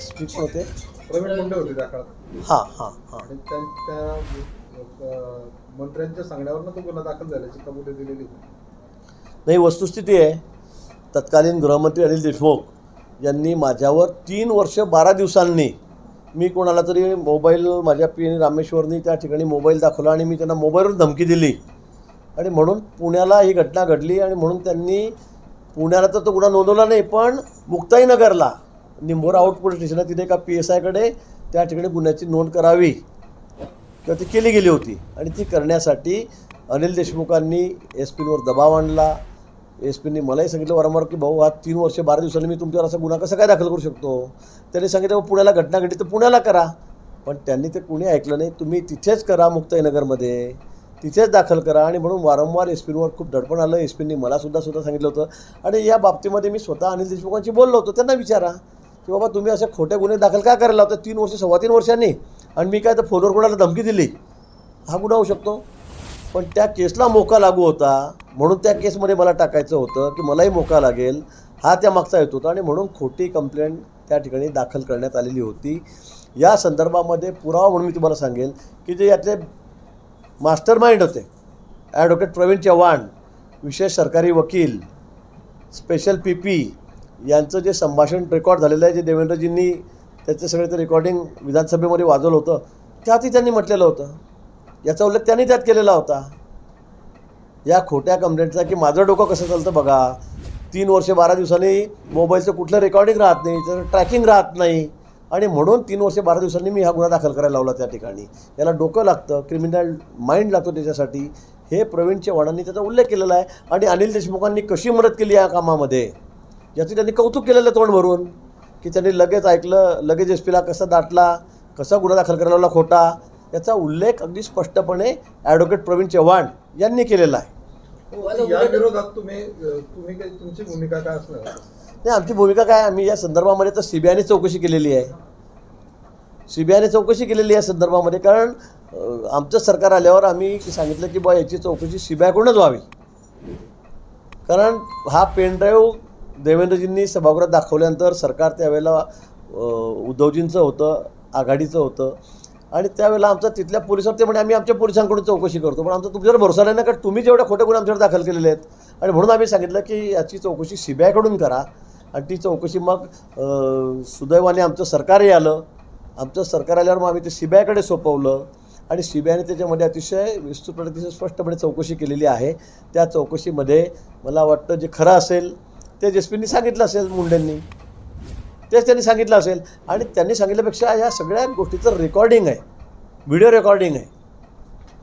होते. प्रवीण मुंडे होते त्या काळात. हां हां हां. आणि त्या त्या, अं, मंत्र्यांच्या सांगण्यावरनं तो गुन्हा दाखल झाल्याची कबुली दिलेली होती. नाही वस्तुस्थिती आहे. तत्कालीन गृहमंत्री अनिल देशमुख यांनी माझ्यावर तीन वर्ष बारा दिवसांनी मी कोणाला तरी मोबाईल माझ्या पी रामेश्वरनी त्या ठिकाणी मोबाईल दाखवला आणि मी त्यांना मोबाईलवर धमकी दिली. आणि म्हणून पुण्याला ही घटना घडली आणि म्हणून त्यांनी पुण्याला तर तो गुन्हा नोंदवला नाही पण मुक्ताईनगरला निंभोरा आउट स्टेशन आहे तिथे एका पी एस आयकडे त्या ठिकाणी गुन्ह्याची नोंद करावी. किंवा ती केली गेली होती. आणि ती करण्यासाठी अनिल देशमुखांनी एस पीवर दबाव आणला. एस पीनी मलाही सांगितलं वारंवार की भाऊ हा तीन वर्ष बारा दिवसांनी मी तुमच्यावर असा गुन्हा कसा काय दाखल करू शकतो? त्यांनी सांगितलं "मग पुण्याला घटना घडली तर पुण्याला करा. पण त्यांनी ते कुणी ऐकलं नाही. तुम्ही तिथेच करा मुक्ताईनगरमध्ये. तिथेच दाखल करा. आणि म्हणून वारंवार एस पीवर खूप दडपण आलं. एस पीनी मलासुद्धा सुद्धा सांगितलं होतं. आणि या बाबतीमध्ये मी स्वतः अनिल देशमुखांशी बोललो होतो. त्यांना विचारा. की बाबा तुम्ही असे खोटे गुन्हे दाखल काय करायला होता तीन वर्ष सव्वा तीन वर्षांनी. आणि मी काय तर फोनवर कोणाला धमकी दिली? हा गुन्हा होऊ शकतो. पण त्या केसला मोका लागू होता. म्हणून त्या केसमध्ये मला टाकायचं होतं की मलाही मोका लागेल. हा त्या मागचा येत होता. आणि म्हणून खोटी कंप्लेंट त्या ठिकाणी दाखल करण्यात आलेली होती. या संदर्भामध्ये पुरावा म्हणून मी तुम्हाला सांगेल की जे यातले मास्टर माइंड होते ॲडव्होकेट प्रवीण चव्हाण विशेष सरकारी वकील स्पेशल पी पी यांचं जे संभाषण रेकॉर्ड झालेलं आहे जे देवेंद्रजींनी त्याचं सगळं ते रेकॉर्डिंग विधानसभेमध्ये वाजवलं होतं त्यातही त्यांनी म्हटलेलं होतं. याचा उल्लेख त्यांनी त्यात केलेला होता. या खोट्या कंप्लेंटचा की माझं डोकं कसं चालतं बघा. तीन वर्ष बारा दिवसांनी मोबाईलचं कुठलं रेकॉर्डिंग राहत नाही त्याचं ट्रॅकिंग राहत नाही. आणि म्हणून तीन वर्ष बारा दिवसांनी मी हा गुन्हा दाखल करायला लावला त्या ठिकाणी. याला डोकं लागतं क्रिमिनल माइंड लागतो त्याच्यासाठी. हे प्रवीण चव्हाणांनी त्याचा उल्लेख केलेला आहे. आणि अनिल देशमुखांनी कशी मदत केली या कामामध्ये? याचं त्यांनी कौतुक केलेलं तोंड भरून की त्यांनी लगेच ऐकलं लगेच एस पीला कसा दाटला कसा गुन्हा दाखल करायला लावला खोटा याचा उल्लेख अगदी स्पष्टपणे ॲडव्होकेट प्रवीण चव्हाण यांनी केलेला आहे. या विरोधात तुम्ही अं, तुम्ही काय तुमची भूमिका काय असणार? नाही आमची भूमिका काय आम्ही या संदर्भामध्ये तर सी बी आयने चौकशी केलेली आहे. सी बी आयने चौकशी केलेली आहे या संदर्भामध्ये कारण आमचं सरकार आल्यावर आम्ही सांगितलं की बा याची चौकशी सी बी आयकडूनच व्हावी. कारण हा पेनड्राईव्ह देवेंद्रजींनी सभागृहात दाखवल्यानंतर सरकार त्यावेळेला उद्धवजींचं होतं आघाडीचं होतं. आणि त्यावेळेला आमचा तिथल्या पोलिसांवर ते म्हणजे आम्ही आमच्या पोलिसांकडून चौकशी करतो पण आमचा तुमच्यावर भरोसा नाही ना कारण तुम्ही जेवढ्या खोटे गुन्हे आमच्यावर दाखल केलेले आहेत. आणि म्हणून आम्ही सांगितलं की याची चौकशी सी बी आयकडून करा. आणि ती चौकशी मग सुदैवाने आमचं सरकारही आलं. आमचं सरकार आल्यावर मग आम्ही ते सी बी आयकडे सोपवलं. आणि सी बी आयने त्याच्यामध्ये अतिशय विस्तृतपणे अतिशय स्पष्टपणे चौकशी केलेली आहे. त्या चौकशीमध्ये मला वाटतं जे खरं असेल ते जेसपींनी सांगितलं असेल मुंडेंनी. तेच त्यांनी सांगितलं असेल. आणि त्यांनी सांगितल्यापेक्षा या सगळ्या गोष्टीचं रेकॉर्डिंग आहे. व्हिडिओ रेकॉर्डिंग आहे.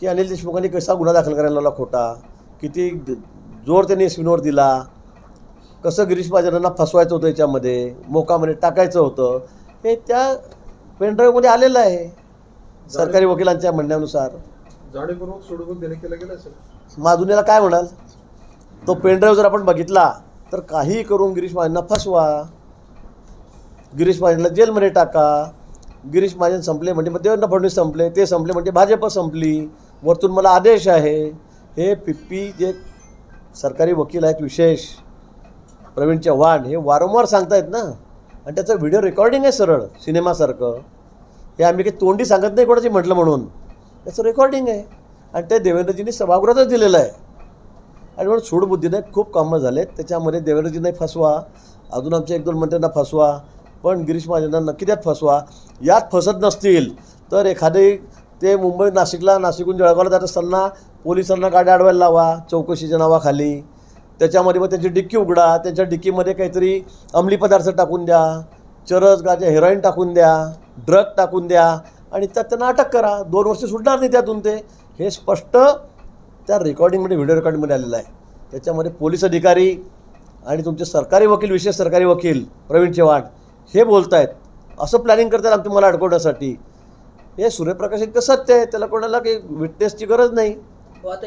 की अनिल देशमुखांनी कसा गुन्हा दाखल करायला लावला खोटा? किती जोर त्यांनी एसपींवर दिला? कसं गिरीश महाजनांना फसवायचं होतं याच्यामध्ये? मोकामध्ये टाकायचं होतं? हे त्या पेनड्राईव्हमध्ये आलेलं आहे. सरकारी वकिलांच्या म्हणण्यानुसार. जाणीवपूर्वक सोडून देणे केलं गेलं असेल. माधुनीला काय म्हणाल? तो पेनड्राईव्ह जर आपण बघितला तर काहीही करून गिरीश महाजनना फसवा. गिरीश महाजनला जेलमध्ये टाका. गिरीश महाजन संपले म्हणजे मग देवेंद्र फडणवीस संपले ते संपले म्हणजे भाजप संपली. वरतून मला आदेश आहे. हे पिप्पी जे सरकारी वकील आहेत विशेष प्रवीण चव्हाण हे वारंवार सांगतायत ना. आणि त्याचं व्हिडिओ रेकॉर्डिंग आहे सरळ सिनेमासारखं. हे आम्ही काही तोंडी सांगत नाही कोणाची म्हटलं म्हणून. त्याचं रेकॉर्डिंग आहे. आणि ते देवेंद्रजींनी सभागृहातच दिलेलं आहे. आणि म्हणून सूडबुद्धीने खूप कामं झालेत. त्याच्यामध्ये देवेंद्रजींनाही फसवा अजून आमच्या एक दोन मंत्र्यांना फसवा पण गिरीश महाजनांना नक्की त्यात फसवा. यात फसत नसतील तर एखादे ते मुंबई नाशिकला नाशिकहून जळगावला जात असताना पोलिसांना गाड्या अडवायला लावा चौकशीच्या नावाखाली. त्याच्यामध्ये मग त्यांची डिक्की उघडा त्यांच्या डिक्कीमध्ये काहीतरी अंमली पदार्थ टाकून द्या चरस गाजा हेरोईन टाकून द्या ड्रग टाकून द्या आणि त्यात त्यांना अटक करा. दोन वर्ष सुटणार नाही त्यातून ते. हे स्पष्ट त्या रेकॉर्डिंगमध्ये व्हिडिओ रेकॉर्डिंगमध्ये आलेला आहे. त्याच्यामध्ये पोलीस अधिकारी आणि तुमचे सरकारी वकील विशेष सरकारी वकील प्रवीण चव्हाण हे बोलत आहेत असं प्लॅनिंग करतात आमचं मला अडकवण्यासाठी. हे सूर्यप्रकाश इतकं सत्य आहे त्याला कोणाला काही विटनेसची गरज नाही. हो, आता